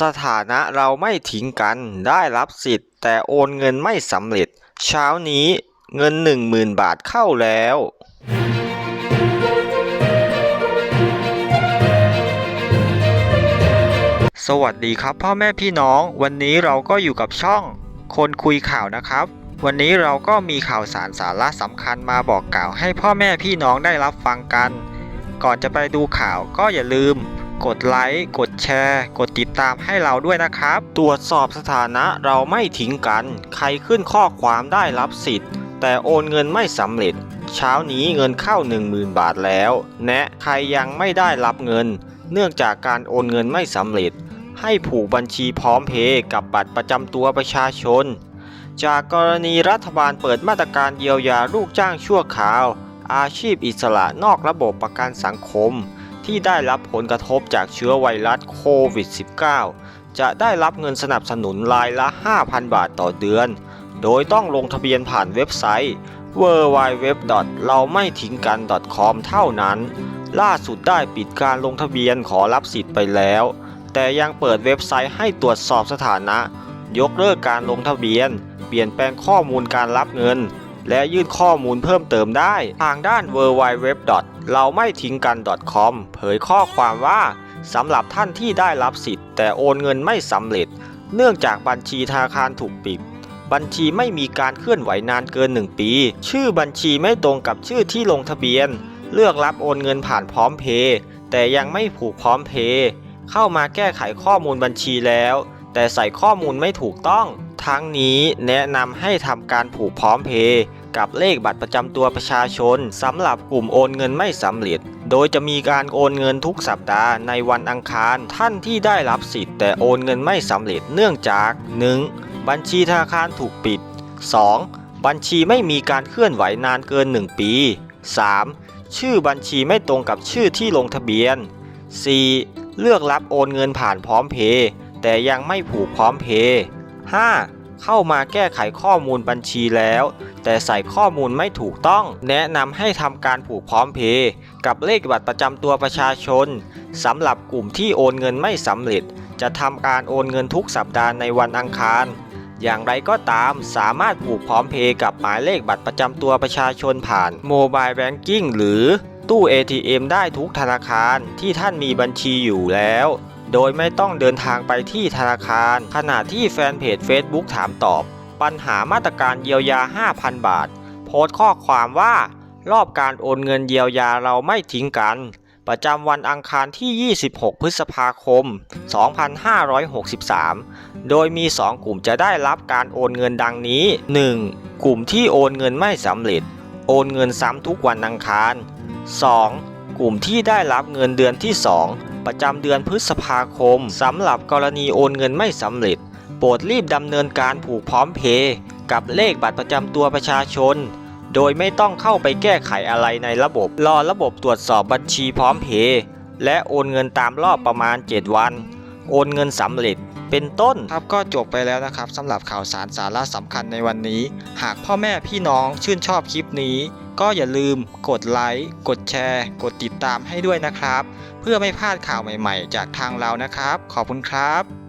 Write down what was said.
สถานะเราไม่ทิ้งกันได้รับสิทธิ์ แต่โอนเงินไม่สำเร็จ เช้านี้เงิน 10,000 บาทเข้าแล้วสวัสดีครับพ่อแม่พี่น้อง วันนี้เราก็อยู่กับช่อง คนคุยข่าวนะครับ วันนี้เราก็มีข่าวสารสาระสำคัญมาบอกกล่าวให้พ่อแม่พี่น้องได้รับฟังกัน ก่อนจะไปดูข่าวก็อย่าลืม กดไลค์ กดแชร์ กดติดตามให้เราด้วยนะครับ ตรวจสอบสถานะเราไม่ทิ้งกัน ใครขึ้นข้อความได้รับสิทธิ์ แต่โอนเงินไม่สำเร็จ เช้านี้เงินเข้า 10,000 บาทแล้ว แนะใครยังไม่ได้รับเงิน เนื่องจากการโอนเงินไม่สำเร็จ ให้ผูกบัญชีพร้อมเพย์กับบัตรประจำตัวประชาชน จากกรณีรัฐบาลเปิดมาตรการเยียวยาลูกจ้างชั่วคราว อาชีพอิสระนอกระบบประกันสังคม ที่ได้รับผลกระทบจากเชื้อไวรัสโควิด -19 จะได้รับเงินสนับสนุนรายละ 5,000 บาทต่อเดือน โดยต้องลงทะเบียนผ่านเว็บไซต์ w w w เราไม่ทิ้งกัน .com เท่านั้น ล่าสุดได้ปิดการลงทะเบียนขอรับสิทธิ์ไปแล้ว แต่ยังเปิดเว็บไซต์ให้ตรวจสอบสถานะ ยกเลิกการลงทะเบียน เปลี่ยนแปลงข้อมูลการรับเงิน และยื่นข้อมูลเพิ่มเติมได้ทางด้าน w w w เราไม่ทิ้งกัน .com เผยข้อความว่าสำหรับท่านที่ได้รับสิทธิ์ แต่โอนเงินไม่สำเร็จ เนื่องจากบัญชีธนาคารถูกปิด บัญชีไม่มีการเคลื่อนไหวนานเกิน 1 ปี ชื่อบัญชีไม่ตรงกับชื่อที่ลงทะเบียน เลือกรับโอนเงินผ่านพร้อมเพย์แต่ยังไม่ผูกพร้อมเพย์เข้ามาแก้ไขข้อมูลบัญชีแล้ว แต่ใส่ข้อมูลไม่ถูกต้อง ทั้งนี้แนะนำให้ทำการผูกพร้อมเพย์ กับเลขบัตรประจำตัวประชาชนสำหรับกลุ่มโอนเงินไม่สำเร็จ โดยจะมีการโอนเงินทุกสัปดาห์ในวันอังคาร ท่านที่ได้รับสิทธิ์แต่โอนเงินไม่สำเร็จเนื่องจาก 1. บัญชีธนาคารถูกปิด 2. บัญชีไม่มีการเคลื่อนไหวนานเกิน 1 ปี 3. ชื่อบัญชีไม่ตรงกับชื่อที่ลงทะเบียน 4. เลือกรับโอนเงินผ่านพร้อมเพย์แต่ยังไม่ผูกพร้อมเพย์ 5. เข้ามาแก้ไขข้อมูลบัญชีแล้ว แต่ใส่ข้อมูลไม่ถูกต้อง แนะนำให้ทำการผูกพร้อมเพย์กับเลขบัตรประจำตัวประชาชนสำหรับกลุ่มที่โอนเงินไม่สำเร็จ จะทำการโอนเงินทุกสัปดาห์ในวันอังคารอย่างไรก็ตามสามารถผูกพร้อมเพย์กับหมายเลขบัตรประจำตัวประชาชนผ่านโมบายแบงกิ้งหรือตู้ ATM ได้ทุกธนาคารที่ท่านมีบัญชีอยู่แล้ว โดยไม่ต้องเดินทางไปที่ธนาคาร ขณะที่แฟนเพจ Facebook ถามตอบ ปัญหามาตรการเยียวยา 5,000 บาท โพสต์ข้อความว่า รอบการโอนเงินเยียวยาเราไม่ทิ้งกัน ประจำวันอังคารที่ 26 พฤษภาคม 2563 โดยมี 2 กลุ่มจะได้รับการโอนเงินดังนี้ 1. กลุ่มที่โอนเงินไม่สำเร็จ โอนเงินซ้ำทุกวันอังคาร 2. กลุ่มที่ได้รับเงินเดือนที่ 2 ประจำเดือนพฤษภาคมสำหรับกรณีโอนเงินไม่สำเร็จ โปรดรีบดำเนินการผูกพร้อมเพย์กับเลขบัตรประจำตัวประชาชน โดยไม่ต้องเข้าไปแก้ไขอะไรในระบบ รอระบบตรวจสอบบัญชีพร้อมเพย์และโอนเงินตามรอบประมาณ 7 วัน โอนเงินสำเร็จเป็นต้นครับก็จบไปแล้วนะครับสำหรับข่าวสารสาระสำคัญในวันนี้ หากพ่อแม่พี่น้องชื่นชอบคลิปนี้ ก็อย่าลืมกดไลค์ กดแชร์ กดติดตามให้ด้วยนะครับ เพื่อไม่พลาดข่าวใหม่ๆ จากทางเรานะครับ ขอบคุณครับ